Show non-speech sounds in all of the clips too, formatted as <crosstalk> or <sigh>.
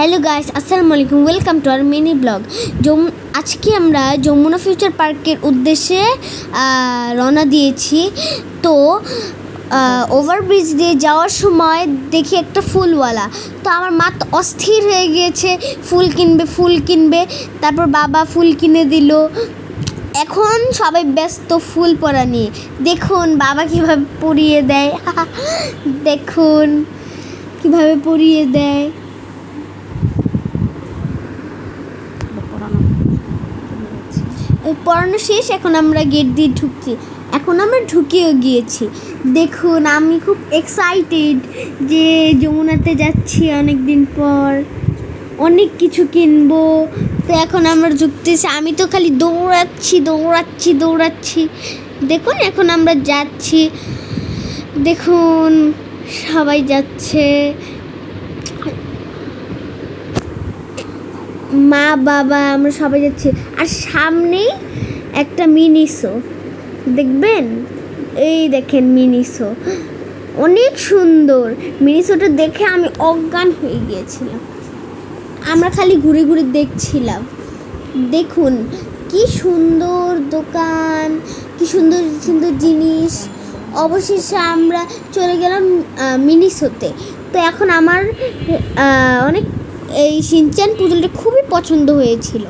Hello guys, আসসালামু আলাইকুম, welcome to our mini blog. যমু, আজকে আমরা যমুনা ফিউচার পার্কের উদ্দেশ্যে রওনা দিয়েছি। তো ওভারব্রিজ দিয়ে যাওয়ার সময় দেখি একটা ফুলওয়ালা। তো আমার মা তো অস্থির হয়ে গিয়েছে, ফুল কিনবে ফুল কিনবে। তারপর বাবা ফুল কিনে দিল। এখন সবাই ব্যস্ত ফুল পরা নিয়ে। দেখুন, বাবা কীভাবে পরিয়ে দেয়। <laughs> দেখুন, কীভাবে পরিয়ে দেয় ওই পড়ানো শেষ, এখন আমরা গেট দিয়ে ঢুকছি। এখন আমরা ঢুকেও গিয়েছি। দেখুন, আমি খুব এক্সাইটেড যে যমুনাতে যাচ্ছি অনেক দিন পর। অনেক কিছু কিনবো। তো এখন আমরা ঢুকতেছি। আমি তো খালি দৌড়াচ্ছি দৌড়াচ্ছি দৌড়াচ্ছি। দেখুন, এখন আমরা যাচ্ছি। দেখুন, সবাই যাচ্ছে। মা, বাবা, আমরা সবাই যাচ্ছি। আর সামনেই একটা মিনিসো দেখবেন? এই দেখেন মিনিসো অনেক সুন্দর। মিনিসোটা দেখে আমি অজ্ঞান হয়ে গিয়েছিলাম। আমরা খালি ঘুরে ঘুরে দেখছিলাম। দেখুন, কি সুন্দর দোকান, কি সুন্দর সুন্দর জিনিস। অবশেষে আমরা চলে গেলাম মিনিসোতে তো। এখন আমার অনেক এই সিনচান পুতুলটা খুবই পছন্দ হয়েছিল।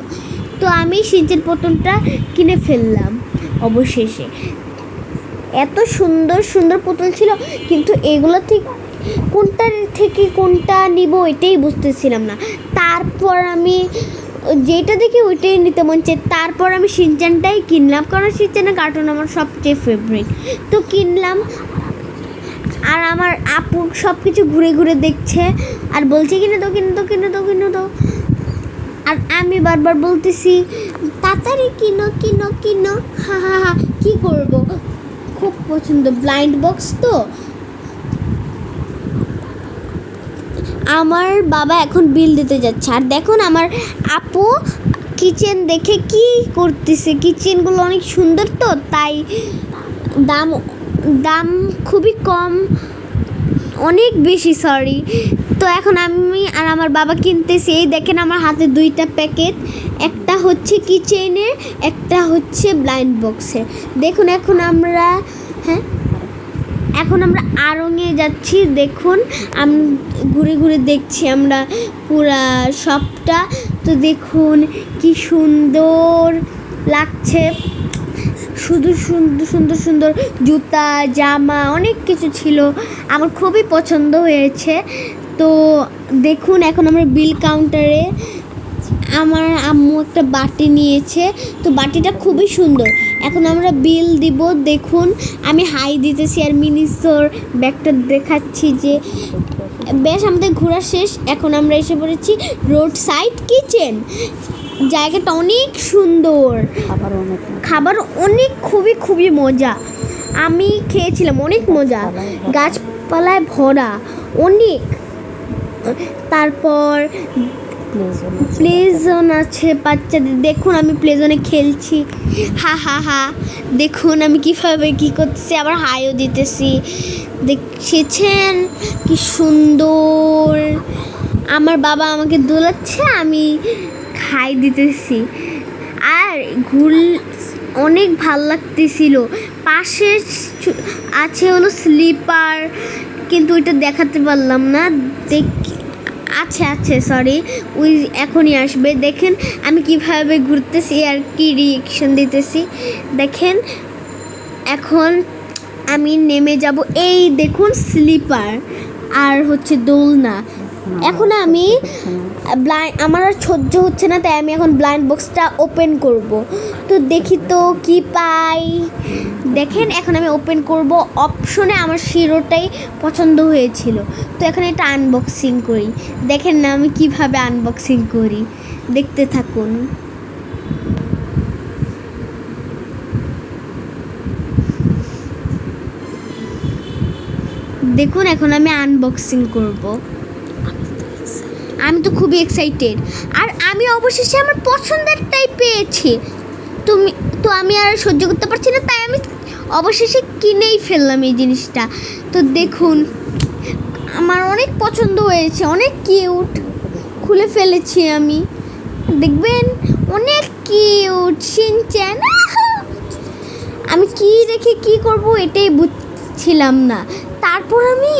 তো আমি সিনচান পুতুলটা কিনে ফেললাম অবশেষে। এত সুন্দর সুন্দর পুতুল ছিল, কিন্তু এগুলো থেকে কোনটার থেকে কোনটা নিব এটাই বুঝতেছিলাম না। তারপর আমি যেটা দেখি ওইটাই নিতে মন চাই তারপর আমি সিনচানটাই কিনলাম, কারণ সিনচানের কার্টুন আমার সবচেয়ে ফেভারিট তো কিনলাম আর আমার আপু সব কিছু ঘুরে ঘুরে দেখছে আর বলছে, কিনে তো কিনে তো কিনে দাও কিনে দাও। আর আমি বারবার বলতেছি, তাড়াতাড়ি কিনো কিনো কিনো। হা হা হা, কী করব? খুব পছন্দ। ব্লাইন্ড বক্স তো? আমার বাবা এখন বিল দিতে যাচ্ছে। আর দেখুন, আমার আপু কিচেন দেখে কি করতেছে। কিচেনগুলো অনেক সুন্দর তো, তাই দাম দাম খুবই কম, অনেক বেশি সরি তো এখন আমি আর আমার বাবা কিনতেছি, এই দেখেন আমার হাতে দুইটা প্যাকেট, একটা হচ্ছে কিচেনের একটা হচ্ছে ব্লাইন্ড বক্সের দেখুন, এখন আমরা হ্যাঁ? এখন আমরা আড়ঙে যাচ্ছি, দেখুন, আম, ঘুরে ঘুরে দেখছি আমরা পুরা সবটা। তো দেখুন, কি সুন্দর লাগছে। শুধু সুন্দর সুন্দর সুন্দর জুতা, জামা, অনেক কিছু ছিল। আমার খুবই পছন্দ হয়েছে। তো দেখুন, এখন আমরা বিল কাউন্টারে আমার আম্মু একটা বাটি নিয়েছে। তো বাটিটা খুবই সুন্দর। এখন আমরা বিল দিব, দেখুন। আমি হাই দিতেছি আর মিনিসোর ব্যাগটা দেখাচ্ছি যে, বেশ আমাদের ঘোরা শেষ। এখন আমরা এসে পড়েছি রোড সাইড কিচেন জায়গাটা অনেক সুন্দর। খাবার অনেক খাবার অনেক খুবই খুবই মজা। আমি খেয়েছিলাম অনেক মজা। গাছপালায় ভরা অনেক। তারপর প্লেজন আছে। বাচ্চাদের। দেখুন আমি প্লেজনে খেলছি। হা হা হা। দেখুন আমি কীভাবে কি করতেছি। আবার হাইও দিতেছি। দেখছেন? কি সুন্দর। আমার বাবা আমাকে দোলাচ্ছে আমি খাই দিতেছি। আর ঘুর অনেক ভালো লাগতেছিল। পাশে আছে হলো স্লিপার, কিন্তু ওইটা দেখাতে পারলাম না। দেখ, আছে আছে সরি ওই এখনই আসবে। দেখেন আমি কীভাবে ঘুরতেছি আর কি রিয়েকশন দিতেছি। দেখেন, এখন আমি নেমে যাব। এই দেখুন স্লিপার, আর হচ্ছে দোলনা। এখন আমি ব্লাইন্ড আমার আর সহ্য হচ্ছে না, তাই আমি এখন ব্লাইন্ড বক্সটা ওপেন করব। তো দেখি তো কি পাই। দেখেন, এখন আমি ওপেন করব। অপশনে আমার শিরোটাই পছন্দ হয়েছিল। তো এখন এটা আনবক্সিং করি। দেখেন না, আমি কীভাবে আনবক্সিং করি। দেখতে থাকুন। দেখুন, এখন আমি আনবক্সিং করব। আমি তো খুবই এক্সাইটেড আর আমি অবশেষে আমার পছন্দেরটাই পেয়েছি। তুমি, তো আমি আর সহ্য করতে পারছি না, তাই আমি অবশেষে কিনেই ফেললাম এই জিনিসটা। তো দেখুন, আমার অনেক পছন্দ হয়েছে, অনেক কিউট খুলে ফেলেছি আমি। দেখবেন, অনেক কিউট সিনচ্যান আমি কি রেখে কি করব এটাই বুঝছিলাম না। তারপর আমি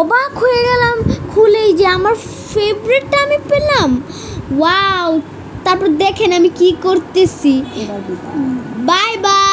অবাক হয়ে গেলাম খুলেই যে আমার ফেভারিটটা আমি পেলাম। ওয়াও তারপর দেখেন আমি কি করতেছি। Bye bye